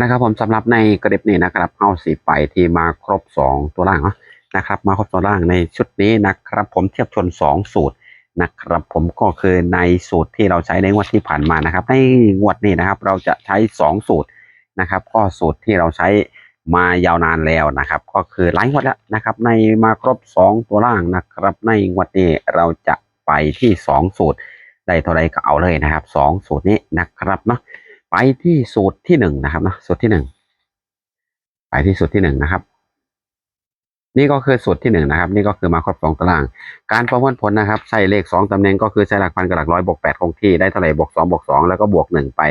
นะครับผมสำหรับในกระเด็บนี้นะครับเอาสีไปที่มาครบสองตัวล่างเนาะนะครับ มาครบตัวล่างในชุดนี้นะครับ ผมเทียบชนสองสูตรนะครับ ผมก็คือในสูตรที่เราใช้ในงวดที่ผ่านมานะครับ ในงวดนี้นะครับ เราจะใช้สองสูตรนะครับ ก็สูตรที่เราใช้มายาวนานแล้วนะครับ ก็คือหลายงวดแล้วนะครับ ในมาครบสองตัวล่างนะครับ ในงวดนี้เราจะไปที่สองสูตรได้เท่าไรก็เอาเลยนะครับสองสูตรนี้นะครับเนาะ ไปที่สูตรที่หนึ่งนะครับเนาะสูตรที่หนึ่งไปที่สูตรที่หนึ่งนะครับ นี่ก็คือสูตรที่หนึ่งนะครับ นี่ก็คือมาครบสองตาราง การประมวลผลนะครับใส่เลขสองตำแหน่งก็คือใช้หลักพันกับหลักร้อยบวกแปดคงที่ได้เท่าไหร่บวกสองบวกสองแล้วก็บวกหนึ่งไป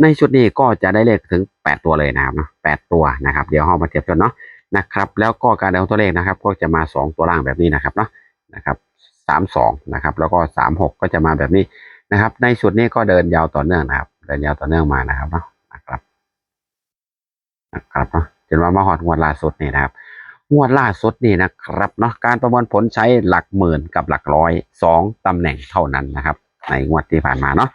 ในชุดนี้ก็จะได้เลขถึงแปดตัวเลยนะครับเนาะแปดตัวนะครับ เดี๋ยวเรามาเทียบกันเนาะนะครับ แล้วก็การเดาตัวเลขนะครับ ก็จะมาสองตัวล่างแบบนี้นะครับเนาะนะครับสามสองนะครับ แล้วก็สามหกก็จะมาแบบนี้นะครับ ในชุดนี้ก็เดินยาวต่อเนื่องนะครับ เดินยาวต่อเนื่องมานะครับเนาะนะครับนะครับเนาะจนว่ามาหอดงวดล่าสุดนี่นะครับงวดล่าสุดนี่นะครับเนาะการประมวลผลใช้หลักหมื่นกับหลักร้อยสองตำแหน่งเท่านั้นนะครับ ในงวดที่ผ่านมาเนาะ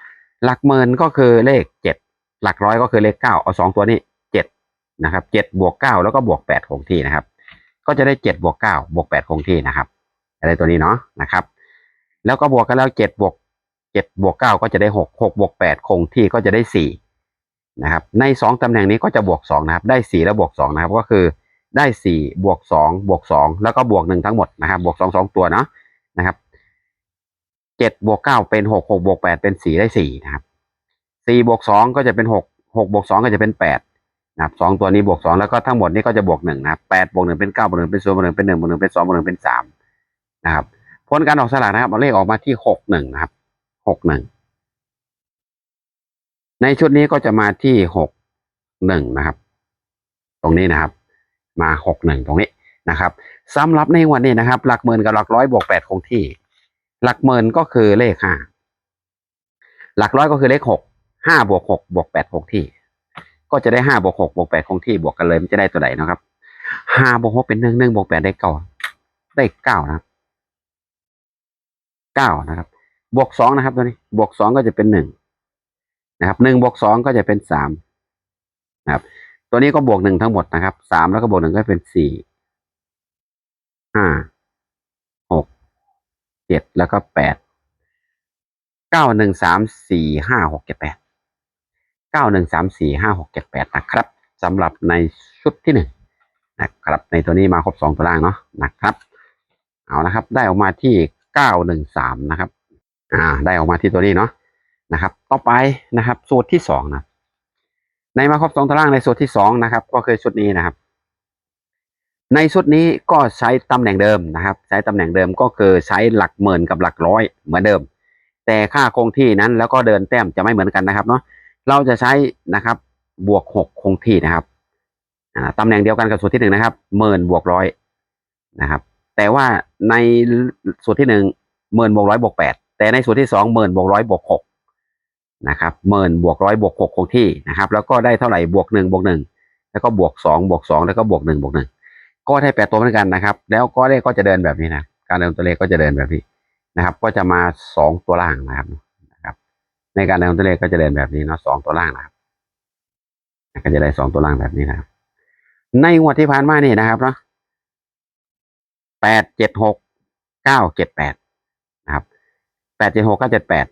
หลักหมื่นก็คือเลขเจ็ดหลักร้อยก็คือเลขเก้าเอาสองตัวนี้เจ็ดนะครับเจ็ดบวกเก้าแล้วก็บวกแปดคงที่นะครับ ก็จะได้เจ็ดบวกเก้าบวกแปดคงที่นะครับอะไรตัวนี้เนาะนะครับ แล้วก็บวกกันแล้วเจ็ดบวก เจ็ดบวกเก้าก็จะได้หกหกบวกแปดคงที่ก็จะได้สี่นะครับในสองตำแหน่งนี้ก็จะบวกสองนะครับได้สี่แล้วบวกสองนะครับก็คือได้สี่บวกสองบวกสองแล้วก็บวกหนึ่งทั้งหมดนะครับบวกสองสองตัวเนาะนะครับเจ็ดบวกเก้าเป็นหกหกบวกแปดเป็นสี่ได้สี่นะครับสี่บวกสองก็จะเป็นหกหกบวกสองก็จะเป็นแปดนะครับสองตัวนี้บวกสองแล้วก็ทั้งหมดนี้ก็จะบวกหนึ่งนะครับแปดบวกหนึ่งเป็นเก้าบวกหนึ่งเป็นศูนย์บวกหนึ่งเป็นหนึ่งบวกหนึ่งเป็นสองบวกหนึ่งเป็นสามนะครับผลการออกสลากนะครับเอาเลขออกมาที่หกหนึ่งนะครับ หกหนึ่งในชุดนี้ก็จะมาที่หกหนึ่งนะครับ ตรงนี้นะครับ มาหกหนึ่งตรงนี้นะครับสำหรับในวันนี้นะครับ หลักหมื่นกับหลักร้อยบวกแปดคงที่ หลักหมื่นก็คือเลขห้าหลักร้อยก็คือเลขหกห้าบวกหกบวกแปดคงที่ ก็จะได้ห้าบวกหกบวกแปดคงที่บวกกันเลยมันจะได้ตัวไหนนะครับห้าบวกหกเป็นหนึ่งหนึ่งบวกแปดได้เก้าได้เก้านะครับเก้านะครับ บวกสองนะครับตัวนี้บวกสองก็จะเป็นหนึ่งนะครับหนึ่งบวกสองก็จะเป็นสามนะครับตัวนี้ก็บวกหนึ่งทั้งหมดนะครับสามแล้วก็บวกหนึ่งก็เป็นสี่ห้าหกเจ็ดแล้วก็แปดเก้าหนึ่งสามสี่ห้าหกเจ็ดแปดเก้าหนึ่งสามสี่ห้าหกเจ็ดแปดนะครับสำหรับในชุดที่หนึ่งนะครับ ในตัวนี้มาครบสองตัวล่างเนาะนะครับ เอานะครับ ได้ออกมาที่เก้าหนึ่งสามนะครับ อ่า ได้ออกมาที่ตัวนี้เนาะนะครับ ต่อไปนะครับ สูตรที่สองนะในมาครบสองตารางในสูตรที่สองนะครับ ก็คือชุดนี้นะครับ ในชุดนี้ก็ใช้ตำแหน่งเดิมนะครับ ใช้ตำแหน่งเดิมก็คือใช้หลักหมื่นกับหลักร้อยเหมือนเดิม แต่ค่าคงที่นั้นแล้วก็เดินแต้มจะไม่เหมือนกันนะครับเนาะเราจะใช้นะครับ บวกหกคงที่นะครับตำแหน่งเดียวกันกับสูตรที่หนึ่งนะครับหมื่นบวกร้อยนะครับ แต่ว่าในสูตรที่หนึ่งหมื่นบวกร้อยบวกแปด แต่ในสูตรที่สองหมื่นบวกร้อยบวกหกนะครับหมื่นบวกร้อยบวกหกคงที่นะครับ แล้วก็ได้เท่าไหร่บวกหนึ่งบวกหนึ่งแล้วก็บวกสองบวกสองแล้วก็บวกหนึ่งบวกหนึ่งก็ได้แปดตัวเหมือนกันนะครับ แล้วก็เลขก็จะเดินแบบนี้นะการเดินตัวเลขก็จะเดินแบบนี้นะครับ ก็จะมาสองตัวล่างนะครับนะครับ ในการเดินตัวเลขก็จะเดินแบบนี้เนาะสองตัวล่างนะครับก็จะได้สองตัวล่างแบบนี้นะครับ ในงวดที่ผ่านมานี่นะครับเนาะแปดเจ็ดหกเก้าเจ็ดแปด แปดเจ็ดหกเก้าเจ็ดแปด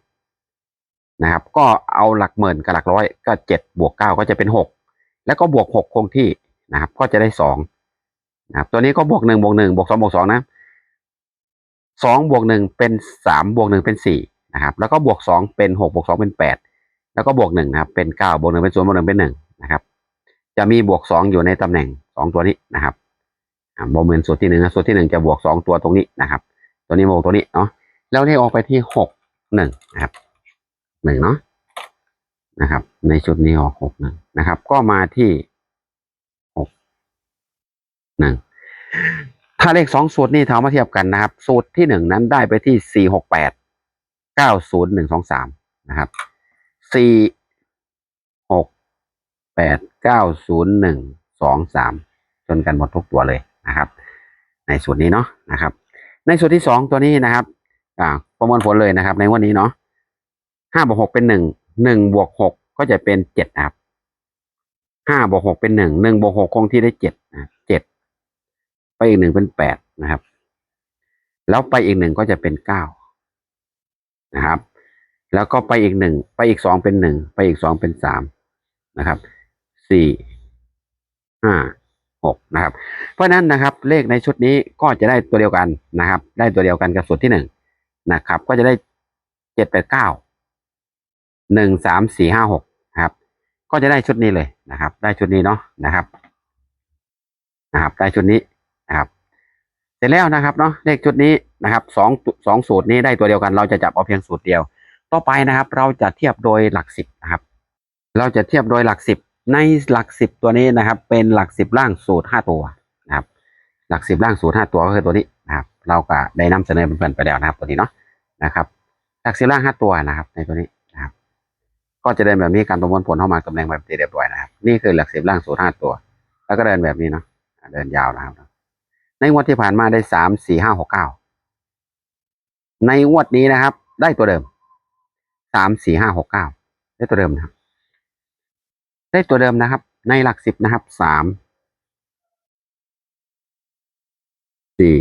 นะครับ ก็เอาหลักหมื่นกับหลักร้อยก็เจ็ดบวกเก้าก็จะเป็นหกแล้วก็บวกหกคงที่นะครับ ก็จะได้สองนะครับ ตัวนี้ก็บวกหนึ่งบวกหนึ่งบวกสองบวกสองนะสองบวกหนึ่งเป็นสามบวกหนึ่งเป็นสี่นะครับ แล้วก็บวกสองเป็นหกบวกสองเป็นแปดแล้วก็บวกหนึ่งนะครับเป็นเก้าบวกหนึ่งเป็นศูนย์บวกหนึ่งเป็นหนึ่งนะครับ จะมีบวกสองอยู่ในตำแหน่งสองตัวนี้นะครับบวกเหมือนสูตรที่หนึ่งนะสูตรที่หนึ่งจะบวกสองตัวตรงนี้นะครับ ตัวนี้บวกตัวนี้เนาะ แล้วเลขออกไปที่หกหนึ่งนะครับหนึ่งเนาะนะครับ ในชุดนี้ออกหกหนึ่งนะครับ ก็มาที่หกหนึ่งถ้าเลขสองสูตรนี้ถ้าเอามาเทียบกันนะครับ สูตรที่หนึ่งนั้นได้ไปที่สี่หกแปดเก้าศูนย์หนึ่งสองสามนะครับสี่หกแปดเก้าศูนย์หนึ่งสองสามจนกันหมดทุกตัวเลยนะครับ ในส่วนนี้เนาะนะครับ ในส่วนที่สองตัวนี้นะครับ อ่าประมวลผลเลยนะครับ ในวันนี้เนาะห้าบวกหกเป็นหนึ่งหนึ่งบวกหกก็จะเป็นเจ็ดนะครับห้าบวกหกเป็นหนึ่งหนึ่งบวกหกคงที่ได้เจ็ดนะเจ็ดไปอีกหนึ่งเป็นแปดนะครับ แล้วไปอีกหนึ่งก็จะเป็นเก้านะครับ แล้วก็ไปอีกหนึ่งไปอีกสองเป็นหนึ่งไปอีกสองเป็นสามนะครับสี่ห้าหกนะครับ เพราะฉะนั้นนะครับเลขในชุดนี้ก็จะได้ตัวเดียวกันนะครับ ได้ตัวเดียวกันกับสูตรที่หนึ่ง นะครับ ก็จะได้เจ็ดแปดเก้าหนึ่งสามสี่ห้าหกนะครับ ก็จะได้ชุดนี้เลยนะครับ ได้ชุดนี้เนาะนะครับ นะครับ ได้ชุดนี้นะครับ เสร็จแล้วนะครับเนาะเลขชุดนี้นะครับสองสองสูตรนี้ได้ตัวเดียวกัน เราจะจับเอาเพียงสูตรเดียว ต่อไปนะครับ เราจะเทียบโดยหลักสิบนะครับ เราจะเทียบโดยหลักสิบในหลักสิบตัวนี้นะครับ เป็นหลักสิบล่างสูตรห้าตัวนะครับ หลักสิบล่างสูตรห้าตัวก็คือตัวนี้ เราก็ได้นำเสนอเพื่อนๆไปแล้วนะครับ ตัวนี้เนาะนะครับหลักสิบล่างห้าตัวนะครับ ในตัวนี้นะครับ ก็จะเดินแบบนี้การประมวลผลเข้ามาตำแหน่งแบบเรียบร้อยนะครับ นี่คือหลักสิบล่างสูตรห้าตัว แล้วก็เดินแบบนี้เนาะเดินยาวนะครับ ในงวดที่ผ่านมาได้สามสี่ห้าหกเก้าในงวดนี้นะครับ ได้ตัวเดิมสามสี่ห้าหกเก้าได้ตัวเดิมนะครับ ได้ตัวเดิมนะครับ ในหลักสิบนะครับสามสี่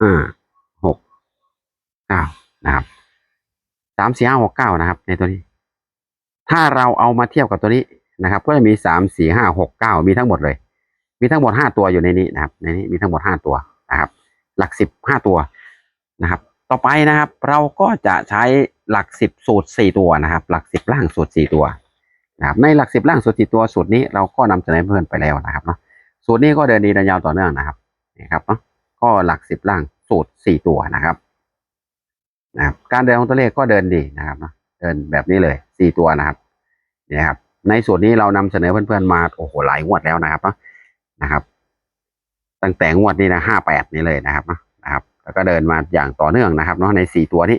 ห้าหกเก้านะครับสามสี่ห้าหกเก้านะครับ ในตัวนี้ ถ้าเราเอามาเทียบกับตัวนี้นะครับ ก็จะมีสามสี่ห้าหกเก้ามีทั้งหมดเลย มีทั้งหมดห้าตัวอยู่ในนี้นะครับ ในนี้มีทั้งหมดห้าตัวนะครับ หลักสิบห้าตัวนะครับ ต่อไปนะครับ เราก็จะใช้หลักสิบสูตรสี่ตัวนะครับ หลักสิบล่างสูตรสี่ตัวนะครับในหลักสิบล่างสูตรสี่ตัวสูตรนี้เราก็นำเสนอเพื่อนไปแล้วนะครับเนาะสูตรนี้ก็เดินดีเดินยาวต่อเนื่องนะครับนี่ครับเนาะ ก็หลักสิบล่างสูตรสี่ตัวนะครับนะครับการเดินของตัวเลขก็เดินดีนะครับเดินแบบนี้เลยสี่ตัวนะครับนี่ครับ ในส่วนนี้เรานำเสนอเพื่อนๆมาโอ้โหหลายงวดแล้วนะครับนะนะครับ ตั้งแต่งวดนี้นะห้าแปดนี้เลยนะครับนะครับ แล้วก็เดินมาอย่างต่อเนื่องนะครับเนาะในสี่ตัวนี้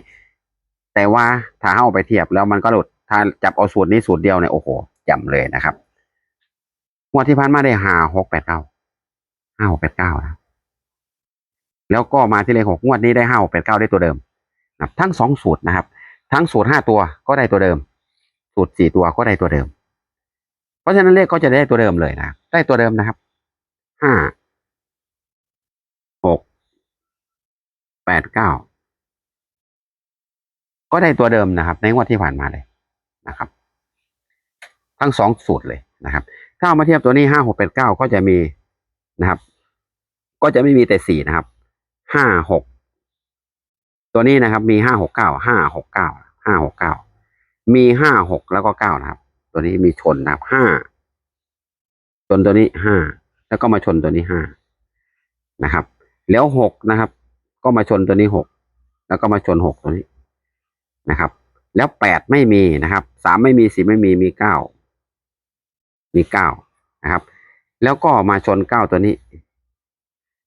แต่ว่าถ้าเอาไปเทียบแล้วมันก็หลุดถ้าจับเอาสูตรนี้สูตรเดียวเนี่ยโอ้โหจำเลยนะครับงวดที่ผ่านมาได้ห้าหกแปดเก้าห้าหกแปดเก้านะ แล้วก็มาที่เลขหกงวดนี้ได้ห้าแปดเก้าได้ตัวเดิมนะทั้งสองสูตรนะครับ ทั้งสูตรห้าตัวก็ได้ตัวเดิม สูตรสี่ตัวก็ได้ตัวเดิม เพราะฉะนั้นเลขก็จะได้ตัวเดิมเลยนะได้ตัวเดิมนะครับห้าหกแปดเก้าก็ได้ตัวเดิมนะครับ ในงวดที่ผ่านมาเลยนะครับ ทั้งสองสูตรเลยนะครับ ถ้าเอามาเทียบตัวนี้ห้าหกแปดเก้าก็จะมีนะครับ ก็จะไม่มีแต่สี่นะครับ ห้าหกตัวนี้นะครับ มีห้าหกเก้าห้าหกเก้าห้าหกเก้ามีห้าหกแล้วก็เก้านะครับ ตัวนี้มีชนนะครับห้าจนตัวนี้ห้าแล้วก็มาชนตัวนี้ห้านะครับ แล้วหกนะครับ ก็มาชนตัวนี้หกแล้วก็มาชนหกตัวนี้นะครับ แล้วแปดไม่มีนะครับสามไม่มีสี่ไม่มีมีเก้ามีเก้านะครับ แล้วก็มาชนเก้าตัวนี้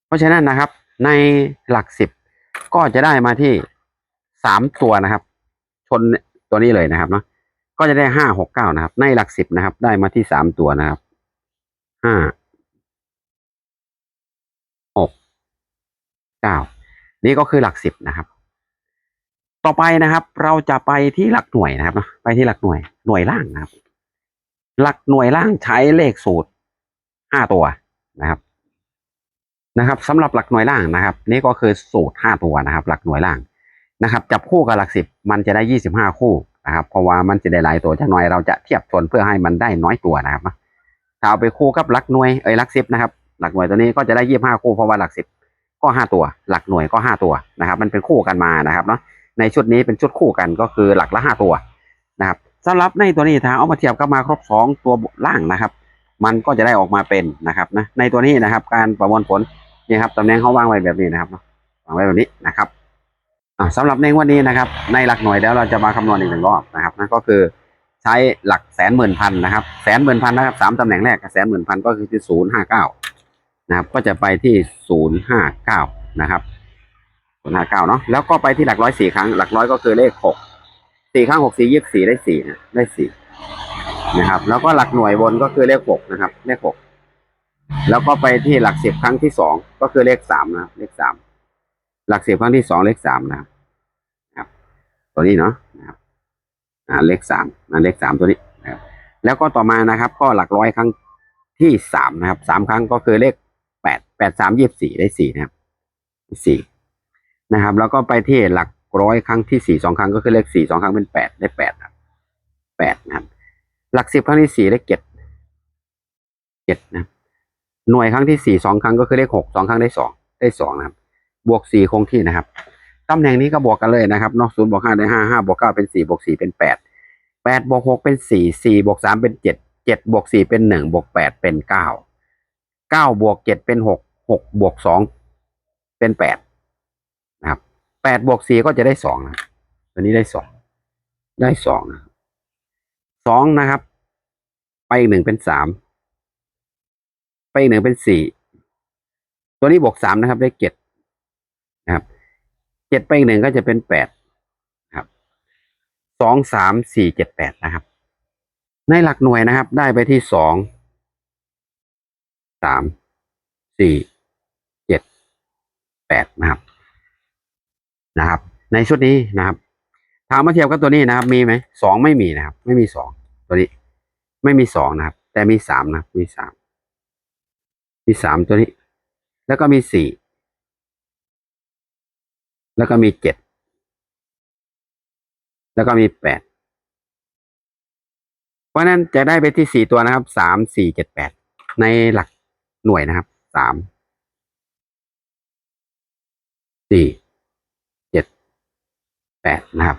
เพราะฉะนั้นนะครับ ในหลักสิบก็จะได้มาที่สามตัวนะครับ ชนตัวนี้เลยนะครับเนาะก็จะได้ห้าหกเก้านะครับ ในหลักสิบนะครับ ได้มาที่สามตัวนะครับห้าหกเก้านี่ก็คือหลักสิบนะครับ ต่อไปนะครับ เราจะไปที่หลักหน่วยนะครับเนอะไปที่หลักหน่วยหน่วยล่างนะครับ หลักหน่วยล่างใช้เลขสูตรห้าตัวนะครับ นะครับสำหรับหลักหน่วยล่างนะครับ นี่ก็คือสูตรห้าตัวนะครับ หลักหน่วยล่างนะครับจับคู่กับหลักสิบมันจะได้ยี่สิบห้าคู่นะครับ เพราะว่ามันจะได้หลายตัวจากหน่วยเราจะเทียบชนเพื่อให้มันได้น้อยตัวนะครับถ้าเอาไปคู่กับหลักหน่วยเอ้ยหลักสิบนะครับหลักหน่วยตัวนี้ก็จะได้ยี่ห้าคู่เพราะว่าหลักสิบก็ห้าตัว หลักหน่วยก็ห้าตัวนะครับ มันเป็นคู่กันมานะครับเนาะในชุดนี้เป็นชุดคู่กันก็คือหลักละห้าตัวนะครับสำหรับในตัวนี้ถ้าเอามาเทียบกับมาครบสองตัวล่างนะครับ มันก็จะได้ออกมาเป็นนะครับนะในตัวนี้นะครับการประมวลผล นี่ครับตำแหน่งเขาวางไว้แบบนี้นะครับวางไว้แบบนี้นะครับอ่าสำหรับในวันนี้นะครับ ในหลักหน่วยแล้วเราจะมาคำนวณอีกหนึ่งรอบนะครับนั่นก็คือใช้หลักแสนหมื่นพันนะครับแสนหมื่นพันนะครับสามตำแหน่งแรกแสนหมื่นพันก็คือที่ศูนย์ห้าเก้านะครับ ก็จะไปที่ศูนย์ห้าเก้านะครับศูนย์ห้าเก้าเนาะแล้วก็ไปที่หลักร้อยสี่ครั้ง หลักร้อยก็คือเลขหกสี่ครั้งหกสี่ยี่สี่ได้สี่นะได้สี่นะครับ แล้วก็หลักหน่วยบนก็คือเลขหกนะครับ เลขหก แล้วก็ไปที่หลักสิบครั้งที่สองก็คือเลขสามนะเลขสามหลักสิบครั้งที่สองเลขสามนะครับ ตัวนี้เนาะนะครับอ่าเลขสามนะเลขสามตัวนี้นะครับ แล้วก็ต่อมานะครับ ก็หลักร้อยครั้งที่สามนะครับสามครั้งก็คือเลขแปดแปดสามยี่สิบสี่ได้สี่นะครับสี่นะครับ แล้วก็ไปที่หลักร้อยครั้งที่สี่สองครั้งก็คือเลขสี่สองครั้งเป็นแปดได้แปดครับแปดนะครับ หลักสิบครั้งที่สี่ได้เจ็ดเจ็ดนะครับ หน่วยครั้งที่สี่สองครั้งก็คือเลขหกสองครั้งได้สองได้สองนะครับ บวกสี่คงที่นะครับตำแหน่งนี้ก็บวกกันเลยนะครับนอกศูนย์บวกห้าได้ห้าห้าบวกเก้าเป็นสี่บวกสี่เป็นแปดแปดบวกหกเป็นสี่สี่บวกสามเป็นเจ็ดเจ็ดบวกสี่เป็นหนึ่งบวกแปดเป็นเก้าเก้าบวกเจ็ดเป็นหกหกบวกสองเป็นแปดนะครับแปดบวกสี่ก็จะได้สองนะตัวนี้ได้สองได้สองนะสองนะครับ ไปอีกหนึ่งเป็นสาม ไปหนึ่งเป็นสี่ตัวนี้บวกสามนะครับ ได้เจ็ดนะครับเจ็ดไปหนึ่งก็จะเป็นแปดครับสองสามสี่เจ็ดแปดนะครับ ในหลักหน่วยนะครับ ได้ไปที่สองสามสี่เจ็ดแปดนะครับนะครับ ในชุดนี้นะครับถามมาเทียบกับตัวนี้นะครับ มีไหมสองไม่มีนะครับ ไม่มีสองตัวนี้ ไม่มีสองนะครับ แต่มีสามนะมีสาม มีสามตัวนี้ แล้วก็มีสี่แล้วก็มีเจ็ดแล้วก็มีแปดเพราะนั้นจะได้ไปที่สี่ตัวนะครับสามสี่เจ็ดแปดในหลักหน่วยนะครับสามสี่เจ็ดแปดนะครับ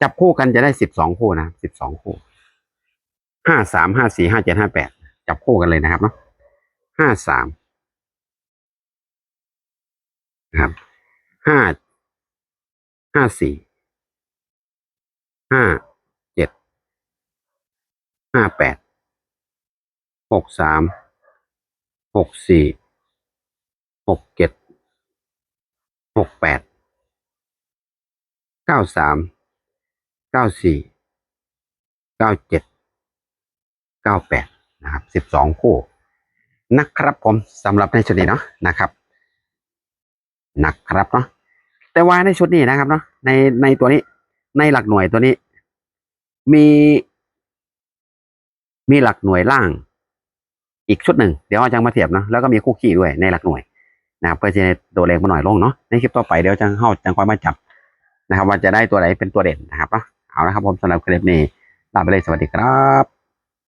จับคู่กันจะได้สิบสองคู่นะสิบสองคู่ห้าสามห้าสี่ห้าเจ็ดห้าแปดจับคู่กันเลยนะครับเนาะ ห้าสามนะครับห้าห้าสี่ห้าเจ็ดห้าแปดหกสามหกสี่หกเจ็ดหกแปดเก้าสามเก้าสี่เก้าเจ็ดเก้าแปดนะครับสิบสองคู่ นะครับผมสำหรับในชุดนี้เนาะนะครับนะครับเนาะแต่ว่าในชุดนี้นะครับเนาะในในตัวนี้ในหลักหน่วยตัวนี้ มี มีหลักหน่วยล่าง อีกชุดหนึ่งเดี๋ยวอาจังมาเทียบเนาะแล้วก็มีคู่ขี่ด้วยในหลักหน่วยนะครับเพื่อจะตัวเลขมาหน่อยลงเนาะในคลิปต่อไปเดี๋ยวจังเข้าจังค่อยมาจับนะครับ ว่าจะได้ตัวไหนเป็นตัวเด่นนะครับเนาะเอาละครับผมสำหรับคลิปนี้ลาไปเลยสวัสดีครับ